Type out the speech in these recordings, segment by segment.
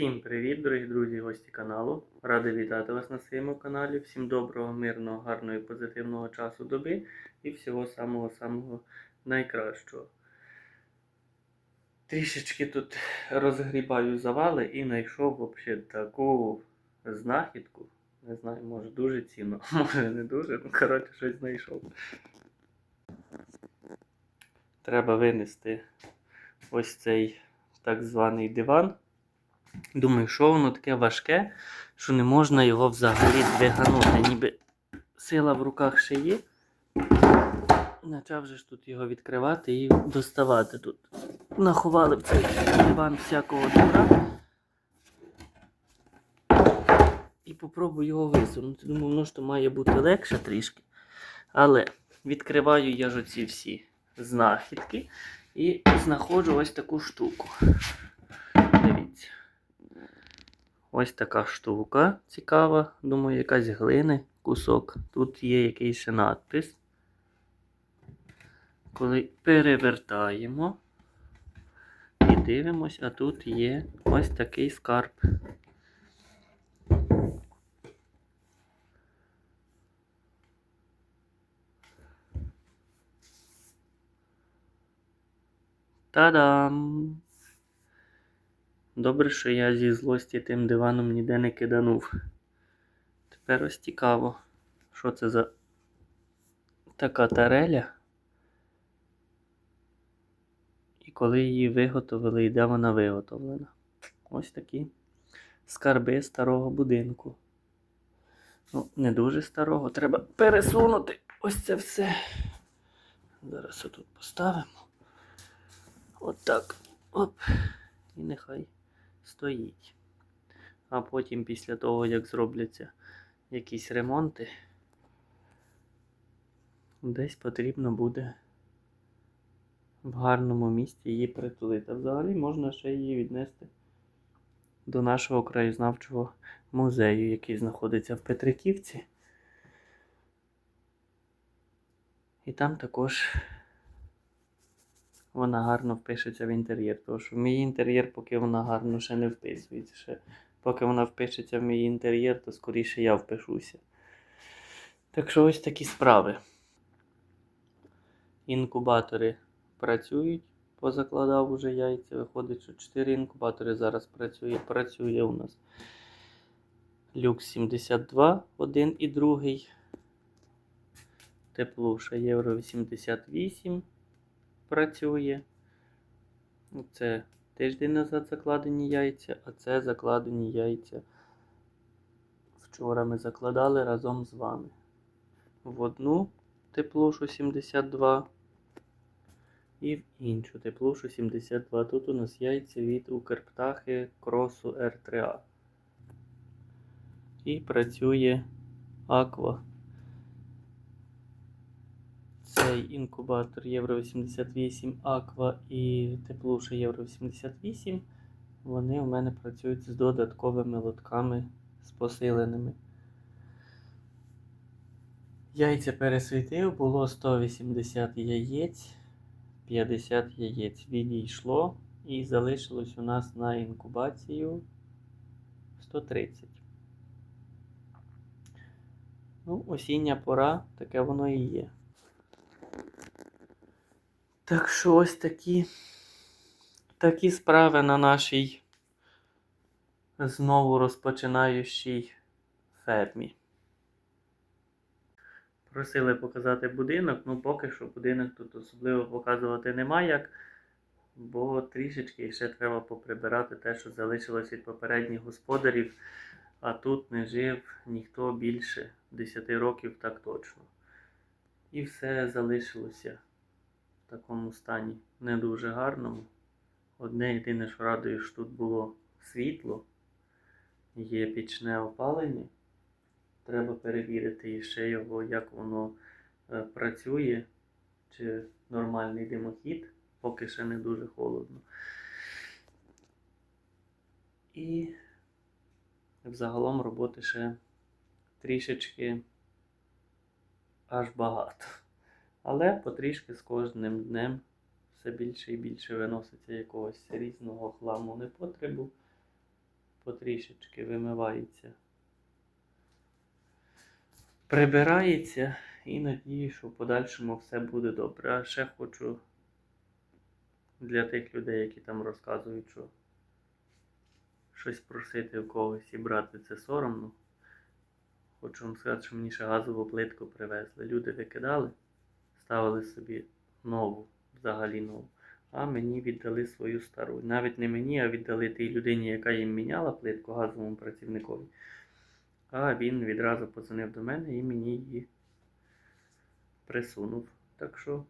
Всім привіт, дорогі друзі, гості каналу. Радий вітати вас на своєму каналі. Всім доброго, мирного, гарного і позитивного часу доби і всього самого-самого найкращого. Трішечки тут розгрібаю завали і знайшов взагалі таку знахідку. Не знаю, може дуже цінно, може не дуже, ну коротше щось знайшов. Треба винести ось цей так званий диван. Думаю, що воно таке важке, що не можна його взагалі двиганути. Ніби сила в руках ще є. Почав же ж тут його відкривати і доставати тут. Наховали в цей диван всякого добра. І попробую його висунути. Думаю, воно ж то має бути легше трішки. Але відкриваю я ж оці всі знахідки і знаходжу ось таку штуку. Ось така штука цікава. Думаю, якась глини, кусок. Тут є якийсь надпис. Коли перевертаємо і дивимось, а тут є ось такий скарб. Та-дам! Добре, що я зі злості тим диваном ніде не киданув. Тепер ось цікаво, що це за така тареля. І коли її виготовили, і де вона виготовлена. Ось такі скарби старого будинку. Ну, не дуже старого. Треба пересунути ось це все. Зараз отут поставимо. Отак. Оп. І нехай стоїть. А потім, після того, як зробляться якісь ремонти, десь потрібно буде в гарному місці її притулити. Взагалі можна ще її віднести до нашого краєзнавчого музею, який знаходиться в Петриківці. І там також вона гарно впишеться в інтер'єр. Тому що в мій інтер'єр, поки вона гарно ще не вписується. Ще, поки вона впишеться в мій інтер'єр, то скоріше я впишуся. Так що ось такі справи. Інкубатори працюють, позакладав уже яйця. Виходить, що 4 інкубатори зараз працює. Працює у нас люкс 72, один і другий. Теплуша Євро 88 працює. Це тиждень назад закладені яйця, а це закладені яйця. Вчора ми закладали разом з вами. В одну теплушу 72 і в іншу теплушу 72. Тут у нас яйця від Укрптахи Кросу R3A. І працює Аква. Цей інкубатор Євро 88 Аква і теплуша Євро 88. Вони у мене працюють з додатковими лотками з посиленими. Яйця пересвітив, було 180 яєць, 50 яєць відійшло і залишилось у нас на інкубацію 130. Ну, осіння пора, таке воно і є. Так що ось такі, такі справи на нашій знову розпочинаючій фермі. Просили показати будинок, ну поки що будинок тут особливо показувати нема як, бо трішечки ще треба поприбирати те, що залишилось від попередніх господарів, а тут не жив ніхто більше 10 років так точно. І все залишилося в такому стані не дуже гарному. Одне єдине, що радує, що тут було світло, є пічне опалення. Треба перевірити ще його, як воно е, працює, чи нормальний димохід, поки ще не дуже холодно. І взагалом роботи ще трішечки аж багато. Але потрішки з кожним днем все більше і більше виноситься якогось різного хламу непотребу. потрішечки вимивається. Прибирається і надію, що в подальшому все буде добре. А ще хочу для тих людей, які там розказують, що щось просити у когось і брати це соромно. Хочу вам сказати, що мені ще газову плитку привезли. Люди викидали, ставили собі нову, взагалі нову. А мені віддали свою стару. Навіть не мені, а віддали тій людині, яка їм міняла плитку газовому працівникові. А він відразу подзвонив до мене і мені її присунув. Так що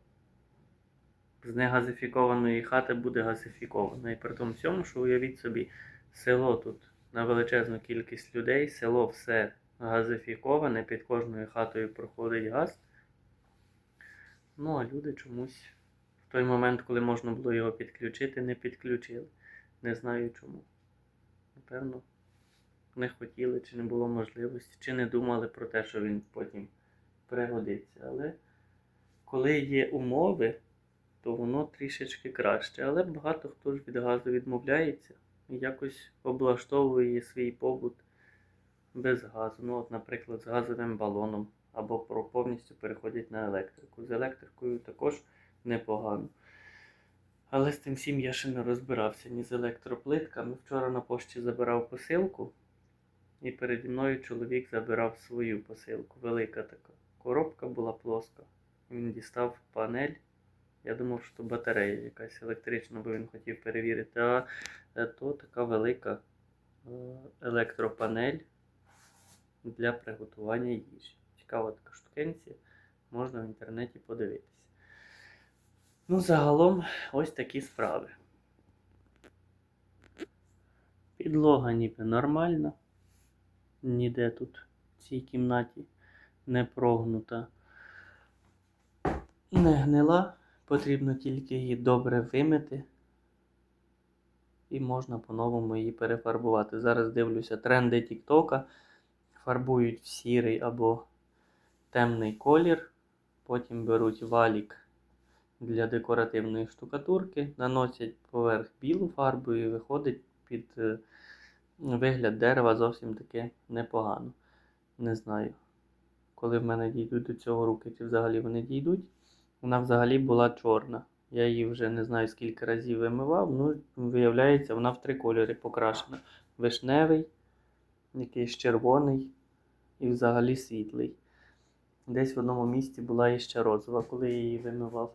з негазифікованої хати буде газифікована. І при тому всьому, що уявіть собі, село тут на величезну кількість людей, село все газифіковане, під кожною хатою проходить газ. Ну, а люди чомусь в той момент, коли можна було його підключити, не підключили. Не знаю чому. Напевно, не хотіли, чи не було можливості, чи не думали про те, що він потім пригодиться. Але коли є умови, то воно трішечки краще. Але багато хто ж від газу відмовляється і якось облаштовує свій побут без газу. Ну, от, наприклад, з газовим балоном або повністю переходять на електрику. З електрикою також непогано. Але з тим всім я ще не розбирався ні з електроплитками. Вчора на пошті забирав посилку, і переді мною чоловік забирав свою посилку. Велика така. Коробка була плоска. Він дістав панель. Я думав, що батарея якась електрична, бо він хотів перевірити. А е, то така велика е, електропанель для приготування їжі. Цікава така штукенція, можна в інтернеті подивитися. Ну, загалом, ось такі справи. Підлога ніби нормальна. Ніде тут в цій кімнаті не прогнута. Не гнила, потрібно тільки її добре вимити. І можна по-новому її перефарбувати. Зараз дивлюся тренди Тіктока. Фарбують в сірий або темний колір. Потім беруть валік для декоративної штукатурки, наносять поверх білу фарбу і виходить під е, вигляд дерева зовсім таки непогано. Не знаю, коли в мене дійдуть до цього руки, чи взагалі вони дійдуть. Вона взагалі була чорна. Я її вже не знаю скільки разів вимивав. Ну, виявляється, вона в три кольори покрашена: вишневий, якийсь червоний і взагалі світлий. Десь в одному місці була іще розова, коли я її вимивав.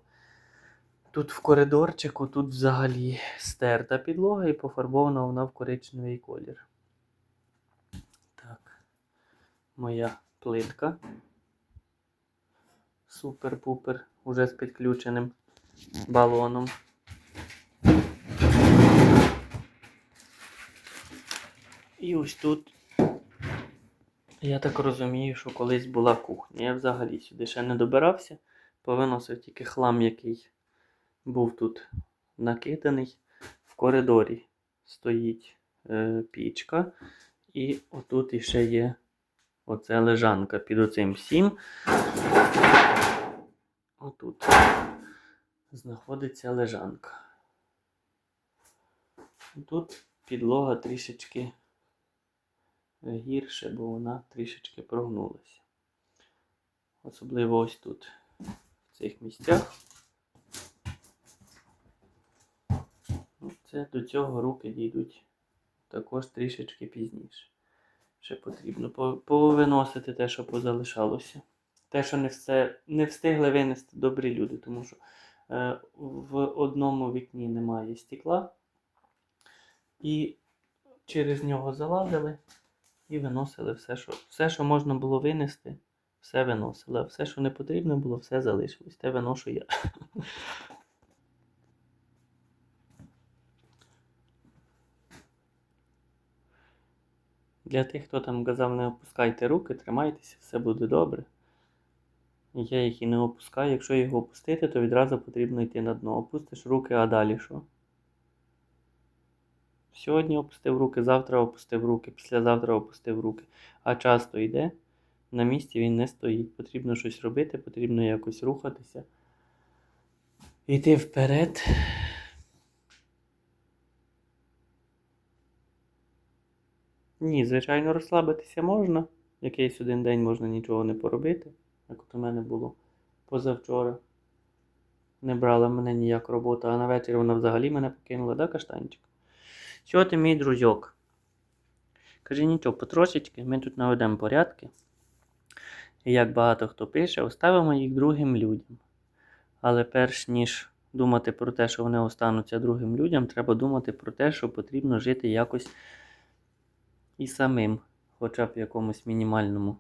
Тут в коридорчику, тут взагалі стерта підлога і пофарбована вона в коричневий колір. Так, моя плитка. Супер-пупер, уже з підключеним балоном. І ось тут, я так розумію, що колись була кухня. Я взагалі сюди ще не добирався, повиносив тільки хлам, який був тут накиданий. В коридорі стоїть е, пічка, і отут іще є оце лежанка під оцим всім. Отут знаходиться лежанка. Тут підлога трішечки гірше, бо вона трішечки прогнулася. Особливо ось тут, в цих місцях. Ну, Це до цього руки дійдуть також трішечки пізніше. Ще потрібно повиносити те, що позалишалося. Те, що не, все, не встигли винести добрі люди, тому що е, в одному вікні немає стекла, і через нього залазили і виносили все, що, все, що можна було винести, все виносили. А все, що не потрібно було, все залишилось. Те виношу я. Для тих, хто там казав, не опускайте руки, тримайтеся, все буде добре. Я їх і не опускаю. Якщо його опустити, то відразу потрібно йти на дно. Опустиш руки, а далі що? Сьогодні опустив руки, завтра опустив руки, післязавтра опустив руки. А часто йде, на місці він не стоїть. Потрібно щось робити, потрібно якось рухатися. Йти вперед. Ні, звичайно, розслабитися можна. Якийсь один день можна нічого не поробити, як от у мене було позавчора. Не брала мене ніяк робота, а на вечір вона взагалі мене покинула, да, каштанчик? Що ти, мій друзьок? Каже, нічого, потрошечки, ми тут наведемо порядки. І як багато хто пише, оставимо їх другим людям. Але перш ніж думати про те, що вони остануться другим людям, треба думати про те, що потрібно жити якось і самим, хоча б в якомусь мінімальному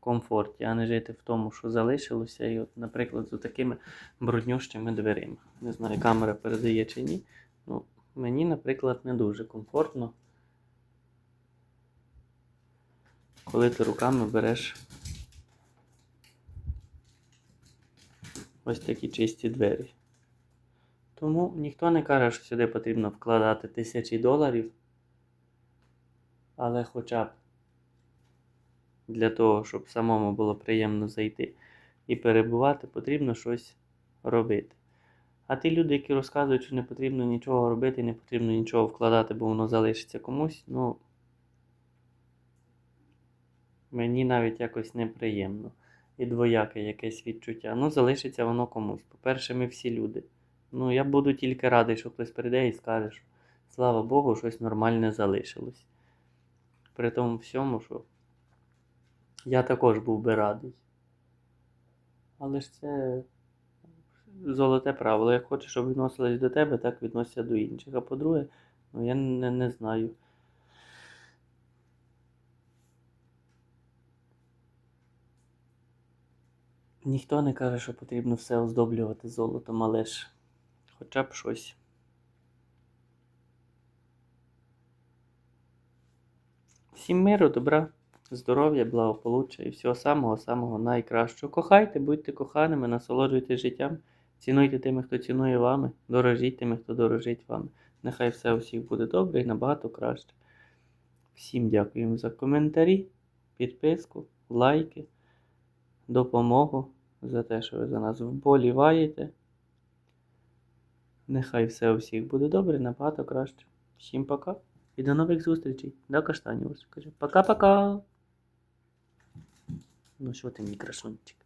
комфорті, а не жити в тому, що залишилося, і, от, наприклад, з такими бруднющими дверима. Не знаю, камера передає чи ні. Ну, мені, наприклад, не дуже комфортно, коли ти руками береш ось такі чисті двері. Тому ніхто не каже, що сюди потрібно вкладати тисячі доларів. Але хоча б для того, щоб самому було приємно зайти і перебувати, потрібно щось робити. А ті люди, які розказують, що не потрібно нічого робити, не потрібно нічого вкладати, бо воно залишиться комусь, ну мені навіть якось неприємно. І двояке якесь відчуття. Ну, залишиться воно комусь. По-перше, ми всі люди. Ну, я буду тільки радий, що хтось прийде і скаже, що слава Богу, щось нормальне залишилось. При тому всьому, що я також був би радий. Але ж це золоте правило. Як хочеш, щоб відносились до тебе, так відносяться до інших. А по-друге, ну я не, не знаю. Ніхто не каже, що потрібно все оздоблювати золотом, але ж хоча б щось. Всім миру, добра, здоров'я, благополуччя і всього самого-самого найкращого. Кохайте, будьте коханими, насолоджуйтесь життям, цінуйте тими, хто цінує вами, дорожіть тими, хто дорожить вами. Нехай все у всіх буде добре і набагато краще. Всім дякуємо за коментарі, підписку, лайки, допомогу, за те, що ви за нас вболіваєте. Нехай все у всіх буде добре набагато краще. Всім пока. І до нових зустрічей. Да, каштанів. Пока-пока. Ну що ти, мій красунчик?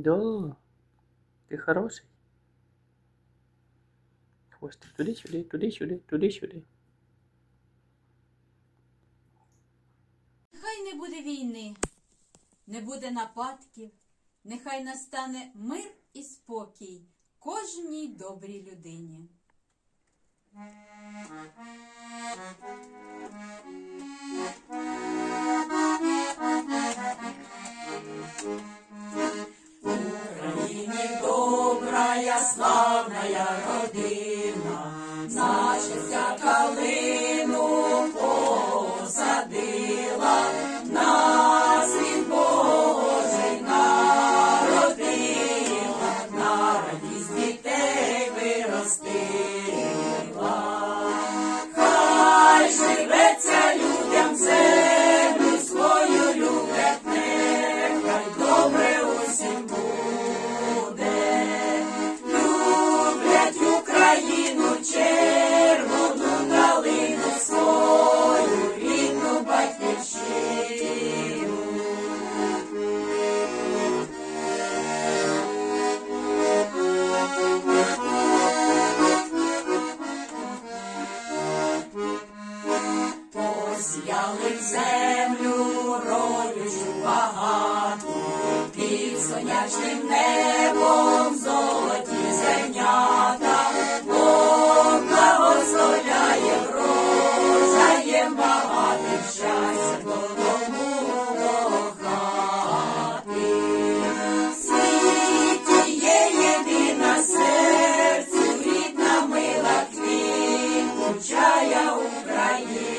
Да, ти хороший. Хвостик туди-сюди, туди-сюди, туди-сюди. Нехай не буде війни, не буде нападків, нехай настане мир і спокій кожній добрій людині. Сонячним небом золоті зернята, Бог благословляє врожаєм багатим щастя додому до хати. В світі є єдина серцю, рідна мила квітучая Україна.